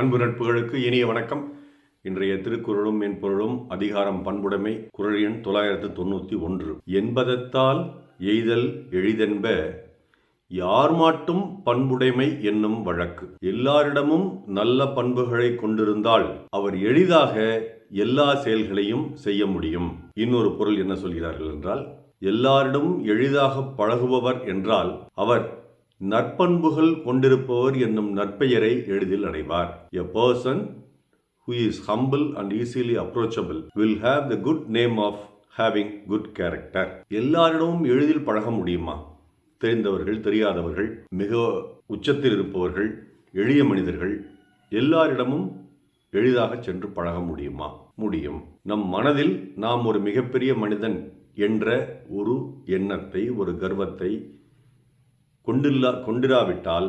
அன்பு நட்புகளுக்கு இனிய வணக்கம். இன்றைய திருக்குறளும் மென்பொருளும் அதிகாரம் பண்புடைமை குரல் எண் தொள்ளாயிரத்து தொண்ணூற்றி ஒன்று. என்பதத்தால் எய்தல் எளிதென்ப யார் மாட்டும் பண்புடைமை என்னும் வழக்கு. எல்லாரிடமும் நல்ல பண்புகளை கொண்டிருந்தால் அவர் எளிதாக எல்லா செயல்களையும் செய்ய முடியும். இன்னொரு பொருள் என்ன சொல்கிறார்கள் என்றால் எல்லாரிடமும் எளிதாக பழகுபவர் என்றால் அவர் நற்பண்புகள் கொண்டிருப்பவர் என்னும் நற்பெயரை எளிதில் அடைவார். A person who is humble and easily approachable will have the good name of having good character எல்லாரிடமும் எளிதில் பழக முடியுமா? தெரிந்தவர்கள் தெரியாதவர்கள் மிக உச்சத்தில் இருப்பவர்கள் எளிய மனிதர்கள் எல்லாரிடமும் எளிதாக சென்று பழக முடியுமா? முடியும். நம் மனதில் நாம் ஒரு மிகப்பெரிய மனிதன் என்ற ஒரு எண்ணத்தை ஒரு கர்வத்தை கொண்டில்லா கொண்டிராவிட்டால்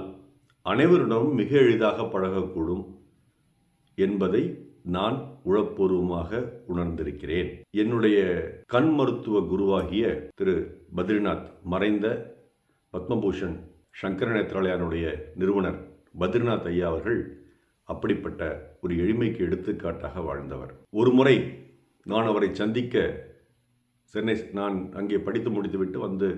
அனைவரிடமும் மிக எளிதாக பழகக்கூடும் என்பதை நான் உளப்பூர்வமாக உணர்ந்திருக்கிறேன். என்னுடைய கண் மருத்துவ குருவாகிய திரு. பத்ரிநாத் மறைந்த பத்மபூஷன் சங்கர நேத்ராலயானுடைய நிறுவனர் பத்ரிநாத் ஐயா அவர்கள் அப்படிப்பட்ட ஒரு எளிமைக்கு எடுத்துக்காட்டாக வாழ்ந்தவர். ஒரு முறை நான் அவரை சந்திக்க சென்னை நான் அங்கே படித்து முடித்துவிட்டு வந்து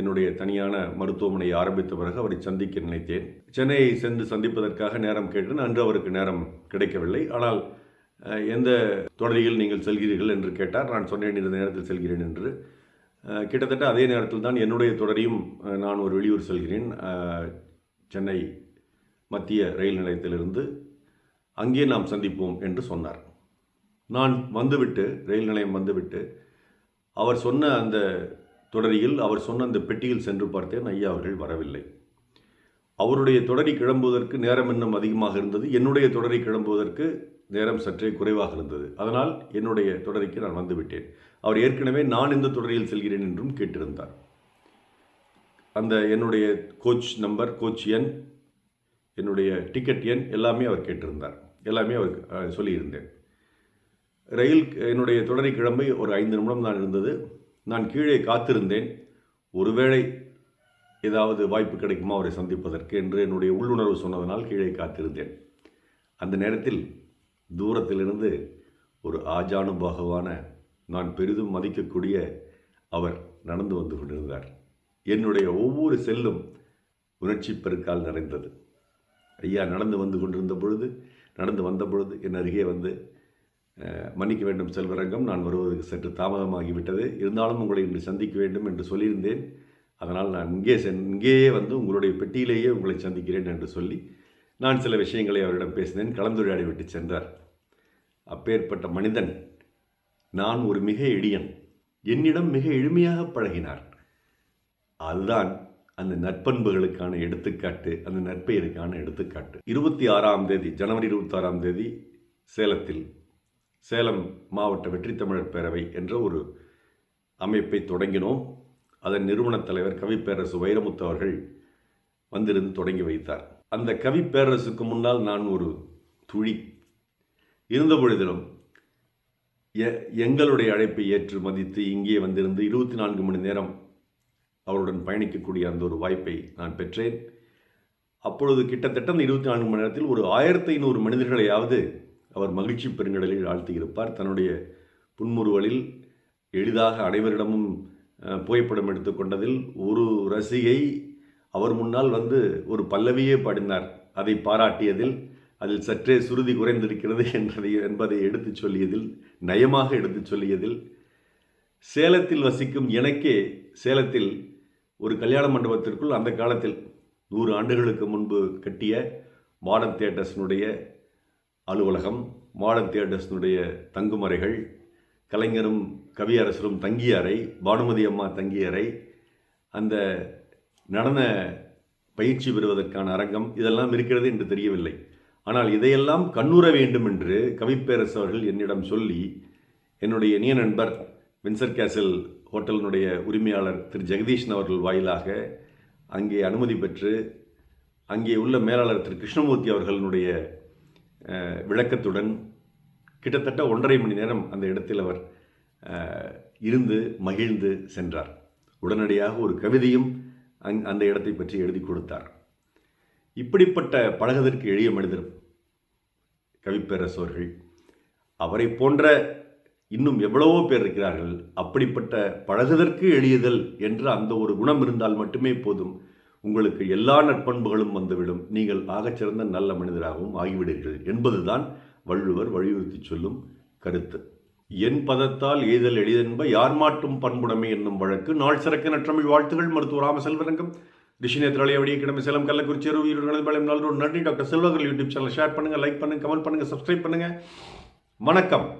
என்னுடைய தனியான மருத்துவமனையை ஆரம்பித்த பிறகு அவரை சந்திக்க நினைத்தேன். சென்னையை சென்று சந்திப்பதற்காக நேரம் கேட்டேன் அன்று அவருக்கு நேரம் கிடைக்கவில்லை. ஆனால் எந்த தொடரில் நீங்கள் செல்கிறீர்கள் என்று கேட்டார். நான் சொன்னேன் இந்த நேரத்தில் செல்கிறேன் என்று. கிட்டத்தட்ட அதே நேரத்தில் தான் என்னுடைய தொடரையும் நான் ஒரு வெளியூர் செல்கிறேன். சென்னை மத்திய ரயில் நிலையத்திலிருந்து அங்கே நாம் சந்திப்போம் என்று சொன்னார். நான் வந்துவிட்டு ரயில் நிலையம் வந்துவிட்டு அவர் சொன்ன அந்த தொடரியில் அவர் சொன்ன அந்த பெட்டியில் சென்று பார்த்தேன் ஐயா அவர்கள் வரவில்லை. அவருடைய தொடரி கிளம்புவதற்கு நேரம் இன்னும் அதிகமாக இருந்தது. என்னுடைய தொடரி கிளம்புவதற்கு நேரம் சற்றே குறைவாக இருந்தது. அதனால் என்னுடைய தொடரிக்கு நான் வந்துவிட்டேன் அவர் ஏற்கனவே நான் இந்த தொடரில் செல்கிறேன் என்றும் கேட்டிருந்தார். அந்த என்னுடைய கோச் நம்பர் கோச் எண் என்னுடைய டிக்கெட் எண் எல்லாமே அவர் கேட்டிருந்தார். எல்லாமே அவர் சொல்லியிருந்தேன். ரயில் என்னுடைய தொடரை கிளம்பி ஒரு ஐந்து நிமிடம் தான் இருந்தது. நான் கீழே காத்திருந்தேன். ஒருவேளை ஏதாவது வாய்ப்பு கிடைக்குமா அவரை சந்திப்பதற்கு என்று என்னுடைய உள்ளுணர்வு சொன்னதனால் கீழே காத்திருந்தேன். அந்த நேரத்தில் தூரத்திலிருந்து ஒரு ஆஜானுபாகவான நான் பெரிதும் மதிக்கக்கூடிய அவர் நடந்து வந்து கொண்டிருந்தார். என்னுடைய ஒவ்வொரு செல்லும் உணர்ச்சி பெருக்கால் நிறைந்தது. ஐயா நடந்து வந்து கொண்டிருந்த பொழுது நடந்து வந்த பொழுது என் அருகே வந்து மன்னிக்க வேண்டும் செல்வரங்கம். நான் வருவதற்கு சற்று தாமதமாகிவிட்டது. இருந்தாலும் உங்களை இன்று சந்திக்க வேண்டும் என்று சொல்லியிருந்தேன். அதனால் நான் இங்கே சென் இங்கேயே வந்து உங்களுடைய பெட்டியிலேயே உங்களை சந்திக்கிறேன் என்று சொல்லி நான் சில விஷயங்களை அவரிடம் பேசினேன். கலந்துரையாடி விட்டு சென்றார். அப்பேற்பட்ட மனிதன் நான் ஒரு மிக எளியன் என்னிடம் மிக எளிமையாக பழகினார். அதுதான் அந்த நற்பண்புகளுக்கான எடுத்துக்காட்டு அந்த நற்பெயருக்கான எடுத்துக்காட்டு. இருபத்தி ஆறாம் தேதி ஜனவரி இருபத்தி ஆறாம் தேதி சேலத்தில் சேலம் மாவட்ட வெற்றி தமிழர் பேரவை என்ற ஒரு அமைப்பை தொடங்கினோம். அதன் நிறுவனத் தலைவர் கவிப்பேரரசு வைரமுத்து அவர்கள் வந்திருந்து தொடங்கி வைத்தார். அந்த கவிப்பேரரசுக்கு முன்னால் நான் ஒரு துழி. இருந்த பொழுதிலும் எ- எங்களுடைய அழைப்பை ஏற்று மதித்து இங்கே வந்திருந்து இருபத்தி நான்கு மணி நேரம் அவருடன் பயணிக்கக்கூடிய அந்த ஒரு வாய்ப்பை நான் பெற்றேன். அப்பொழுது கிட்டத்தட்ட அந்த இருபத்தி நான்கு மணி நேரத்தில் ஒரு ஆயிரத்தி ஐநூறு மனிதர்களையாவது அவர் மகிழ்ச்சி பெருங்கடலில் ஆழ்த்தியிருப்பார். தன்னுடைய புன்முறுவலில் எளிதாக அனைவரிடமும் புகைப்படம் எடுத்துக்கொண்டதில் ஒரு ரசிகை அவர் முன்னால் வந்து ஒரு பல்லவியே பாடினார். அதை பாராட்டியதில் அதில் சற்றே சுருதி குறைந்திருக்கிறது என்பதை என்பதை எடுத்துச் சொல்லியதில் நயமாக எடுத்துச் சொல்லியதில் சேலத்தில் வசிக்கும் எனக்கே சேலத்தில் ஒரு கல்யாண மண்டபத்திற்குள் அந்த காலத்தில் நூறு ஆண்டுகளுக்கு முன்பு கட்டிய மாடர்ன் தியேட்டர்ஸினுடைய அலுவலகம் மாடர்ன் தியேட்டர்ஸினுடைய தங்குமறைகள் கலைஞரும் கவியரசரும் தங்கிய அறை பானுமதி அம்மா தங்கிய அறை அந்த நடன பயிற்சி பெறுவதற்கான அரங்கம் இதெல்லாம் இருக்கிறது என்று தெரியவில்லை. ஆனால் இதையெல்லாம் கண்ணுற வேண்டும் என்று கவிப்பேரசு அவர்கள் என்னிடம் சொல்லி என்னுடைய இனிய நண்பர் வின்சர் கேசல் ஹோட்டலினுடைய உரிமையாளர் திரு ஜெகதீஷன் அவர்கள் வாயிலாக அங்கே அனுமதி பெற்று அங்கே உள்ள மேலாளர் திரு கிருஷ்ணமூர்த்தி அவர்களுடைய விளக்கத்துடன் கிட்டத்தட்ட ஒன்றரை மணி நேரம் அந்த இடத்தில் அவர் இருந்து மகிழ்ந்து சென்றார். உடனடியாக ஒரு கவிதையும் அங் அந்த இடத்தை பற்றி எழுதி கொடுத்தார். இப்படிப்பட்ட பழகுவதற்கு எளிய மனிதர் கவிப்பேரசோர்கள் அவரை போன்ற இன்னும் எவ்வளவோ பேர் இருக்கிறார்கள். அப்படிப்பட்ட பழகுதற்கு எளியதல் என்ற அந்த ஒரு குணம் இருந்தால் மட்டுமே போதும். உங்களுக்கு எல்லா நற்பண்புகளும் வந்துவிடும். நீங்கள் ஆகச்சிறந்த நல்ல மனிதராகவும் ஆகிவிடுவீர்கள் என்பதுதான் வள்ளுவர் வலியுறுத்தி சொல்லும் கருத்து. என் பதத்தால் ஏதல் எளிதென்ப யார் மாட்டும் பண்புடைமை என்னும் வழக்கு நாள் சிறக்க நற்றமிழ் வாழ்த்துகள் மருத்துவ ராமசெல்வரங்கம் ரிஷி நேத்ராலய வடிய கிடமை சேலம் கள்ளக்குறிச்சி உயிர்கள் நல்ல ஒரு நன்றி. டாக்டர் செல்வர்கள் யூடியூப் சேனல் ஷேர் பண்ணுங்கள் லைக் பண்ணுங்கள் கமெண்ட் பண்ணுங்கள் சப்ஸ்கிரைப் பண்ணுங்கள் வணக்கம்.